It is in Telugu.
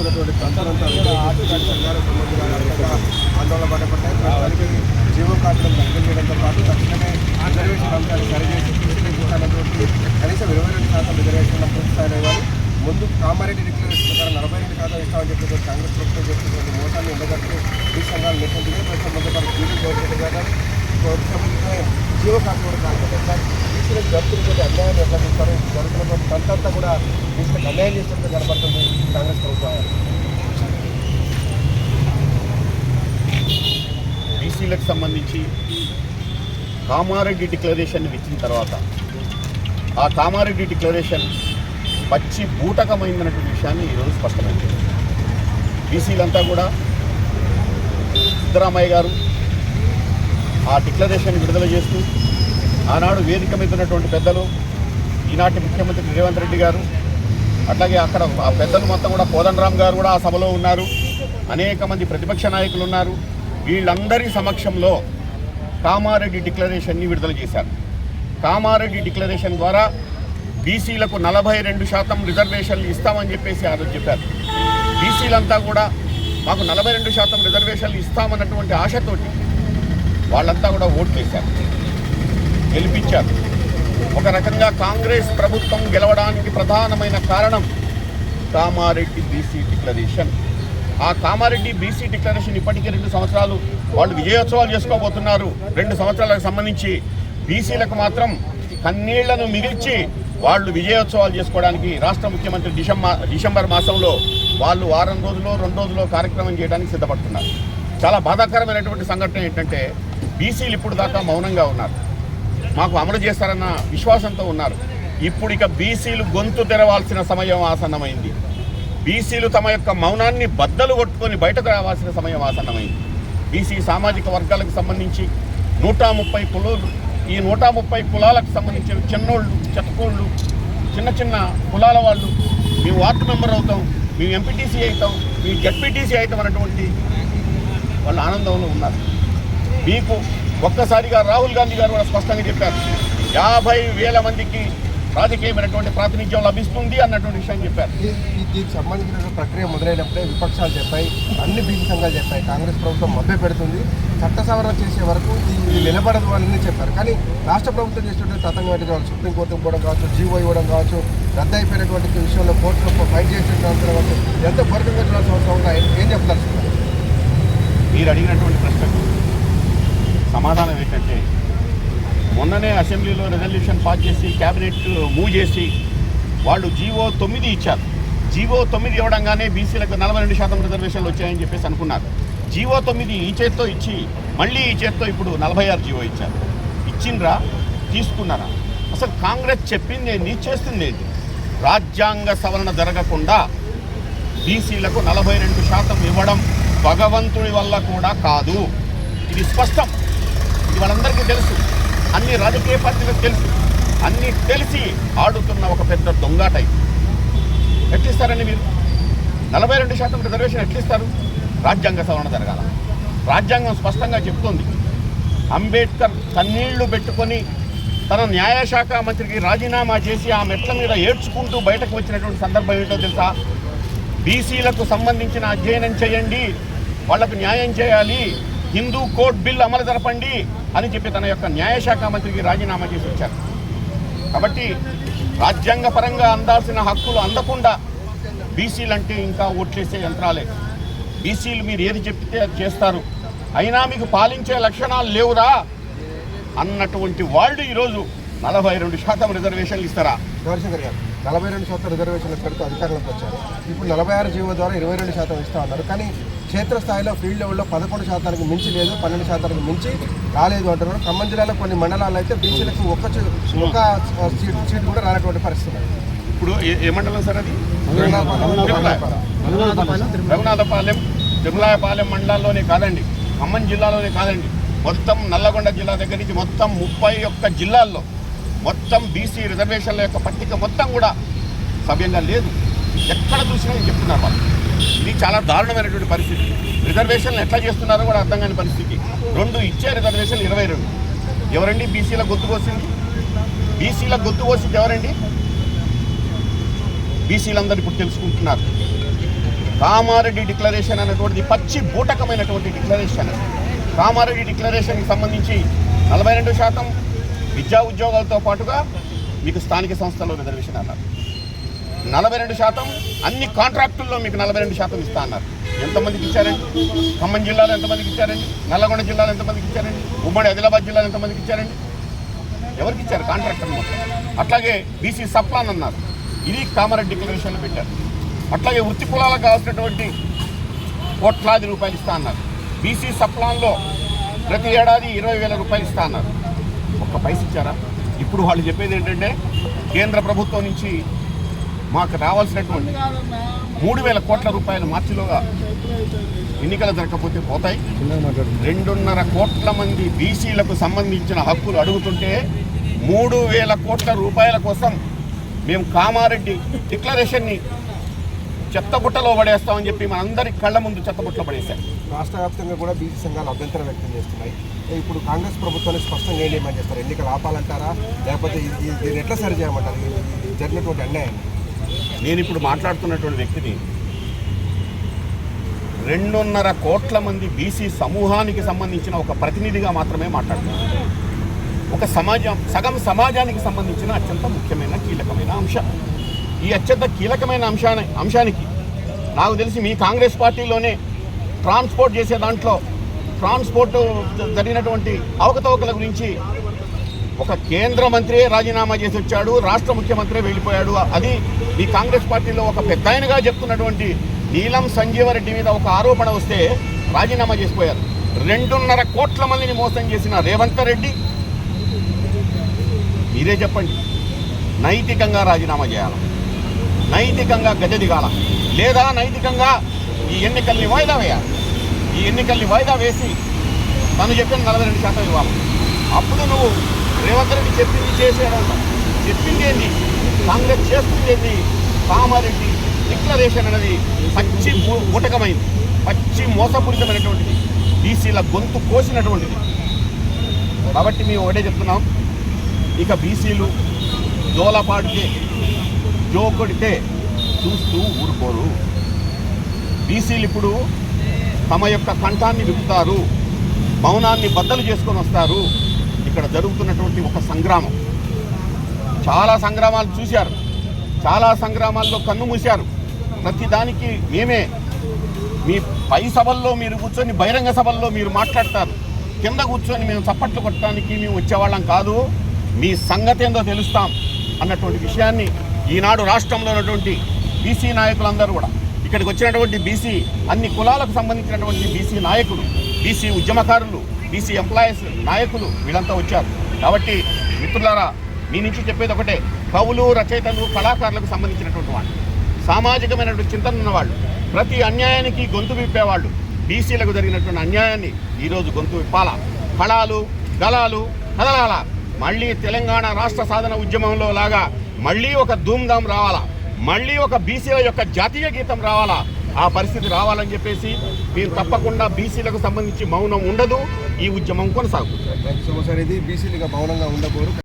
జరుగుతున్నటువంటి తంత్రంతా సంఘాలు సంబంధించిన ఆందోళన పడబడ్డాయి ప్రస్తుతానికి జీవో కార్డులను రద్దు చేయడంతో పాటు తక్షణమే రిజర్వేషన్ అంశాలు సరిచేసి తీసుకుంటున్నటువంటి కనీసం ఇరవై రెండు శాతం రిజర్వేషన్ల పూర్తి స్థాయిలో ఇవ్వాలి ముందు కామారెడ్డి డిక్లరేషన్ ప్రకారం నలభై రెండు శాతం ఇస్తామని చెప్పి కాంగ్రెస్ ప్రభుత్వం చేస్తున్నటువంటి మోసాన్ని ఎందుకంటే ఈ సంఘాలు నిపుణులుగా ప్రస్తుతం ముందుపడి జీవో గవర్నమెంట్ గారు సంబంధించిన జీవో కార్డు కూడా కాకపోతే సార్ తీసుకునే జరుగుతున్నటువంటి అన్యాయాన్ని ఎట్లా చూస్తారు? జరుగుతున్నటువంటి తంతంతా కూడా తీసుకుని అన్యాయం చేసినట్టు కనపడుతుంది కాంగ్రెస్ ప్రభుత్వం. బీసీలకు సంబంధించి కామారెడ్డి డిక్లరేషన్ ఇచ్చిన తర్వాత ఆ కామారెడ్డి డిక్లరేషన్ పచ్చి బూటకమైందన్నటువంటి విషయాన్ని ఈరోజు స్పష్టమైంది బీసీలంతా కూడా సిద్ధరామయ్య గారు ఆ డిక్లరేషన్ విడుదల చేస్తూ ఆనాడు వేదిక మీద ఉన్నటువంటి పెద్దలు ఈనాటి ముఖ్యమంత్రి రేవంత్ రెడ్డి గారు అట్లాగే అక్కడ ఆ పెద్దలు మొత్తం కూడా కోదండరామ్ గారు కూడా ఆ సభలో ఉన్నారు. అనేక మంది ప్రతిపక్ష నాయకులు ఉన్నారు. వీళ్ళందరి సమక్షంలో కామారెడ్డి డిక్లరేషన్ని విడుదల చేశారు. కామారెడ్డి డిక్లరేషన్ ద్వారా బీసీలకు నలభై రెండు శాతం రిజర్వేషన్లు ఇస్తామని చెప్పేసి ఆ రోజు చెప్పారు. బీసీలంతా కూడా మాకు నలభై రెండు శాతం రిజర్వేషన్లు ఇస్తామన్నటువంటి ఆశతోటి వాళ్ళంతా కూడా ఓట్లు వేశారు గెలిపించారు. ఒక రకంగా కాంగ్రెస్ ప్రభుత్వం గెలవడానికి ప్రధానమైన కారణం కామారెడ్డి బీసీ డిక్లరేషన్. ఆ కామారెడ్డి బీసీ డిక్లరేషన్ ఇప్పటికీ రెండు సంవత్సరాలు వాళ్ళు విజయోత్సవాలు చేసుకోబోతున్నారు. రెండు సంవత్సరాలకు సంబంధించి బీసీలకు మాత్రం కన్నీళ్ళను మిగిల్చి వాళ్ళు విజయోత్సవాలు చేసుకోవడానికి రాష్ట్ర ముఖ్యమంత్రి డిసెంబర్ డిసెంబర్ మాసంలో వాళ్ళు వారం రోజుల్లో రెండు రోజుల్లో కార్యక్రమం చేయడానికి సిద్ధపడుతున్నారు. చాలా బాధాకరమైనటువంటి సంఘటన ఏంటంటే బీసీలు ఇప్పుడు దాకా మౌనంగా ఉన్నారు. మాకు అమలు చేస్తారన్న విశ్వాసంతో ఉన్నారు. ఇప్పుడు ఇక బీసీలు గొంతు తెరవాల్సిన సమయం ఆసన్నమైంది. బీసీలు తమ యొక్క మౌనాన్ని బద్దలు కొట్టుకొని బయటకు రావాల్సిన సమయం ఆసన్నమైంది. బీసీ సామాజిక వర్గాలకు సంబంధించి నూట ముప్పై కులాలు ఈ నూట ముప్పై కులాలకు సంబంధించిన చిన్నోళ్ళు చెత్తకోళ్ళు చిన్న చిన్న కులాల వాళ్ళు మేము వార్డు మెంబర్ అవుతాం మేము ఎంపీటీసీ అవుతాం మేము జడ్పీటీసీ అవుతాం అన్నటువంటి వాళ్ళు ఆనందంలో ఉన్నారు. మీకు ఒక్కసారిగా రాహుల్ గాంధీ గారు కూడా స్పష్టంగా చెప్పారు. యాభై వేల మందికి రాజకీయమైనటువంటి ప్రాతినిధ్యం లభిస్తుంది అన్నటువంటి విషయం చెప్పారు. దీనికి సంబంధించిన ప్రక్రియ మొదలైనప్పుడే విపక్షాలు చెప్పాయి అన్ని బీసీ సంఘాలు చెప్పాయి. కాంగ్రెస్ ప్రభుత్వం మభ్య పెడుతుంది. చట్ట సవరణ చేసే వరకు ఇది నిలబడదు అని చెప్పారు. కానీ రాష్ట్ర ప్రభుత్వం చేసినటువంటి తతంగం ఏంటి వాళ్ళు సుప్రీంకోర్టుకు పోవడం కావచ్చు జీవో ఇవ్వడం కావచ్చు రద్దు అయిపోయినటువంటి విషయంలో కోర్టులో ఫైట్ చేసినటువంటి కావచ్చు ఎంత ఘోరంగా చూడాల్సిన అవసరం ఉందా? ఏం- ఏం చెప్తారు మీరు అడిగినటువంటి ప్రశ్నకు సమాధానం ఏంటంటే మొన్ననే అసెంబ్లీలో రెజల్యూషన్ పాస్ చేసి క్యాబినెట్ మూవ్ చేసి వాళ్ళు జీవో తొమ్మిది ఇచ్చారు. జీవో తొమ్మిది ఇవ్వడంగానే బీసీలకు నలభై రెండు శాతం రిజర్వేషన్లు వచ్చాయని చెప్పేసి అనుకున్నారు. జీవో తొమ్మిది ఈ చేత్తో ఇచ్చి మళ్ళీ ఈ చేత్తో ఇప్పుడు నలభై ఆరు జీవో ఇచ్చారు. ఇచ్చిండ్రా? తీసుకున్నారా? అసలు కాంగ్రెస్ చెప్పింది ఏంది? చేస్తుంది ఏంటి రాజ్యాంగ సవరణ జరగకుండా బీసీలకు నలభై రెండు శాతం ఇవ్వడం భగవంతుడి వల్ల కూడా కాదు. ఇది స్పష్టం. వాళ్ళందరికీ తెలుసు. అన్ని రాజకీయ పార్టీలకు తెలుసు. అన్నీ తెలిసి ఆడుతున్న ఒక పెద్ద దొంగ టైప్. ఎట్లిస్తారండి మీరు? నలభై రెండు శాతం రిజర్వేషన్ ఎట్లిస్తారు? రాజ్యాంగ సవరణ జరగాల. రాజ్యాంగం స్పష్టంగా చెప్తుంది. అంబేద్కర్ కన్నీళ్ళు పెట్టుకొని తన న్యాయశాఖ మంత్రికి రాజీనామా చేసి ఆ మెట్ల మీద ఏడ్చుకుంటూ బయటకు వచ్చినటువంటి సందర్భం ఏంటో తెలుసా? బీసీలకు సంబంధించిన అధ్యయనం చేయండి. వాళ్ళకు న్యాయం చేయాలి. హిందూ కోడ్ బిల్ అమలు జరపండి అని చెప్పి తన యొక్క న్యాయశాఖ మంత్రికి రాజీనామా చేసి వచ్చారు కాబట్టి రాజ్యాంగపరంగా అందాల్సిన హక్కులు అందకుండా బీసీలు అంటే ఇంకా ఓట్లేసే యంత్రాలే. బీసీలు మీరు ఏది చెప్తే అది చేస్తారు. అయినా మీకు పాలించే లక్షణాలు లేవురా? అన్నటువంటి వాళ్ళు ఈరోజు నలభై రెండు శాతం రిజర్వేషన్లు ఇస్తారా? గౌరీశంకర్ గారు నలభై రెండు శాతం రిజర్వేషన్లు పెడుతూ అధికారంలోకి వచ్చారు. ఇప్పుడు నలభై ఆరు జీవో ద్వారా ఇరవై రెండు శాతం ఇస్తా ఉన్నారు. కానీ క్షేత్రస్థాయిలో ఫీల్డ్ లెవెల్లో పదకొండు శాతానికి మించి లేదు పన్నెండు శాతానికి మించి రాలేదు అంటున్నారు. ఖమ్మం జిల్లాలో కొన్ని మండలాల్లో అయితే బీసీలకు ఒక చీ- ఒక సీట్ సీట్ కూడా రానటువంటి పరిస్థితి. ఇప్పుడు ఏ- మండలం సార్ అది? రఘునాథపాలెం, రఘునాథపాలెం తిరుమలాయపాలెం మండలాల్లోనే కాదండి. ఖమ్మం జిల్లాలోనే కాదండి. మొత్తం నల్లగొండ జిల్లా దగ్గర నుంచి మొత్తం ముప్పై ఒక్క జిల్లాల్లో మొత్తం బీసీ రిజర్వేషన్ల యొక్క పట్టిక మొత్తం కూడా సవ్యంగా లేదు. ఎక్కడ చూసినా ఇది చెప్తున్నారు వాళ్ళు ఇది చాలా దారుణమైనటువంటి పరిస్థితి. రిజర్వేషన్లు ఎట్లా చేస్తున్నారో కూడా అర్థం కాని పరిస్థితి. రెండు ఇచ్చే రిజర్వేషన్లు ఇరవై రెండు. ఎవరండి బీసీల గొంతు కోసింది? బీసీల గొంతు కోసింది ఎవరండి? బీసీలందరూ ఇప్పుడు తెలుసుకుంటున్నారు. కామారెడ్డి డిక్లరేషన్ అనేటువంటిది పచ్చి బూటకమైనటువంటి డిక్లరేషన్. కామారెడ్డి డిక్లరేషన్కి సంబంధించి నలభై రెండు శాతం విద్యా ఉద్యోగాలతో పాటుగా మీకు స్థానిక సంస్థల్లో రిజర్వేషన్ అన్నారు. నలభై రెండు శాతం అన్ని కాంట్రాక్టుల్లో మీకు నలభై రెండు శాతం ఇస్తా అన్నారు. ఎంతమందికి ఇచ్చారండి? ఖమ్మం జిల్లాలో ఎంతమందికి ఇచ్చారండి? నల్లగొండ జిల్లాలో ఎంతమందికి ఇచ్చారండి? ఉమ్మడి ఆదిలాబాద్ జిల్లాలో ఎంతమందికి ఇచ్చారండి? ఎవరికి ఇచ్చారు? కాంట్రాక్టర్ మొత్తం అట్లాగే బీసీ సప్లాన్ అన్నారు. ఇది కామారెడ్డి డిక్లరేషన్లో పెట్టారు. అట్లాగే వృత్తి కులాలకు కావాల్సినటువంటి కోట్లాది రూపాయలు ఇస్తా అన్నారు. బీసీ సప్లాన్లో ప్రతి ఏడాది ఇరవై వేల రూపాయలు ఇస్తా అన్నారు. ఒక్క పైస ఇచ్చారా? ఇప్పుడు వాళ్ళు చెప్పేది ఏంటంటే కేంద్ర ప్రభుత్వం నుంచి మాకు రావాల్సినటువంటి మూడు వేల కోట్ల రూపాయలు మార్చిలోగా ఎన్నికలు జరగకపోతే పోతాయి. రెండున్నర కోట్ల మంది బీసీలకు సంబంధించిన హక్కులు అడుగుతుంటే మూడు వేల కోట్ల రూపాయల కోసం మేము కామారెడ్డి డిక్లరేషన్ని చెత్తబుట్టలో పడేస్తామని చెప్పి మనందరి కళ్ళ ముందు చెత్తబుట్టలో పడేశారు. రాష్ట్ర వ్యాప్తంగా కూడా బీసీ సంఘాలు అభ్యంతరం వ్యక్తం చేస్తున్నాయి. ఇప్పుడు కాంగ్రెస్ ప్రభుత్వాన్ని స్పష్టంగా ఏం చేయమని చెప్తారు ఎన్నికలు ఆపాలంటారా? లేకపోతే దీన్ని ఎట్లా సరి చేయమంటారు? ఈ- ఈ జరిగినటువంటి అన్యాయం నేను ఇప్పుడు మాట్లాడుతున్నటువంటి వ్యక్తిని రెండున్నర కోట్ల మంది బీసీ సమూహానికి సంబంధించిన ఒక ప్రతినిధిగా మాత్రమే మాట్లాడుతున్నాను. ఒక సమాజం సగం సమాజానికి సంబంధించిన అత్యంత ముఖ్యమైన కీలకమైన అంశం. ఈ అత్యంత కీలకమైన అంశాన్ని అంశానికి నాకు తెలిసి మీ కాంగ్రెస్ పార్టీలోనే ట్రాన్స్పోర్ట్ చేసే దాంట్లో ట్రాన్స్పోర్ట్ జరిగినటువంటి అవకతవకల గురించి ఒక కేంద్ర మంత్రి రాజీనామా చేసి వచ్చాడు రాష్ట్ర ముఖ్యమంత్రి వెళ్ళిపోయాడు. అది ఈ కాంగ్రెస్ పార్టీలో ఒక పెద్ద ఆయనగా చెప్తున్నటువంటి నీలం సంజీవరెడ్డి మీద ఒక ఆరోపణ వస్తే రాజీనామా చేసిపోయారు. రెండున్నర కోట్ల మందిని మోసం చేసిన రేవంత్ రెడ్డి. మీరే చెప్పండి. నైతికంగా రాజీనామా చేయాలి? నైతికంగా గజ దిగాల? లేదా నైతికంగా ఈ ఎన్నికల్ని వాయిదా వేయాలి? ఈ ఎన్నికల్ని వాయిదా వేసి తను చెప్పిన నలభై రెండు శాతం ఇవ్వాలి? అప్పుడు నువ్వు రేవంత్ రెడ్డి చెప్పింది చేశాడంట చెప్పింది ఏంది కాంగ్రెస్ చేస్తుంది ఏంది కామారెడ్డి డిక్లరేషన్ అనేది పచ్చి ఊటకమైంది పచ్చి మోసపూరితమైనటువంటిది. బీసీల గొంతు కోసినటువంటిది. కాబట్టి మేము ఒకటే చెప్తున్నాం. ఇక బీసీలు జోలపాడితే జో కొడితే చూస్తూ ఊరుకోరు. బీసీలు ఇప్పుడు తమ యొక్క కంఠాన్ని విప్పుతారు. మౌనాన్ని బద్దలు చేసుకొని వస్తారు. ఇక్కడ జరుగుతున్నటువంటి ఒక సంగ్రామం. చాలా సంగ్రామాలు చూశారు. చాలా సంగ్రామాల్లో కన్ను మూశారు. ప్రతిదానికి మేమే. మీ పై సభల్లో మీరు కూర్చొని బహిరంగ సభల్లో మీరు మాట్లాడతారు. కింద కూర్చొని మేము చప్పట్లు కొట్టడానికి మేము వచ్చేవాళ్ళం కాదు. మీ సంగతి ఏందో తెలుస్తాం అన్నటువంటి విషయాన్ని ఈనాడు రాష్ట్రంలో ఉన్నటువంటి బీసీ నాయకులందరూ కూడా ఇక్కడికి వచ్చినటువంటి బీసీ అన్ని కులాలకు సంబంధించినటువంటి బీసీ నాయకులు బీసీ ఉద్యమకారులు బీసీ ఎంప్లాయీస్ నాయకులు వీళ్ళంతా వచ్చారు. కాబట్టి మిత్రులారా మీ నుంచి చెప్పేది ఒకటే కవులు రచయితలు కళాకారులకు సంబంధించినటువంటి వాళ్ళు సామాజికమైనటువంటి చింతన ఉన్నవాళ్ళు ప్రతి అన్యాయానికి గొంతు విప్పేవాళ్ళు బీసీలకు జరిగినటువంటి అన్యాయాన్ని ఈరోజు గొంతు విప్పాల? ఫలాలు గలాలు కదలాల మళ్ళీ తెలంగాణ రాష్ట్ర సాధన ఉద్యమంలో లాగా మళ్ళీ ఒక ధూమ్ధాం రావాలా? మళ్ళీ ఒక బీసీల యొక్క జాతీయ గీతం రావాలా? ఆ పరిస్థితి రావాలని చెప్పేసి మేము తప్పకుండా బీసీలకు సంబంధించి మౌనం ఉండదు ఈ ఉద్యమం కొనసాగుతుంది. బీసీలుగా మౌనంగా ఉండకూడదు.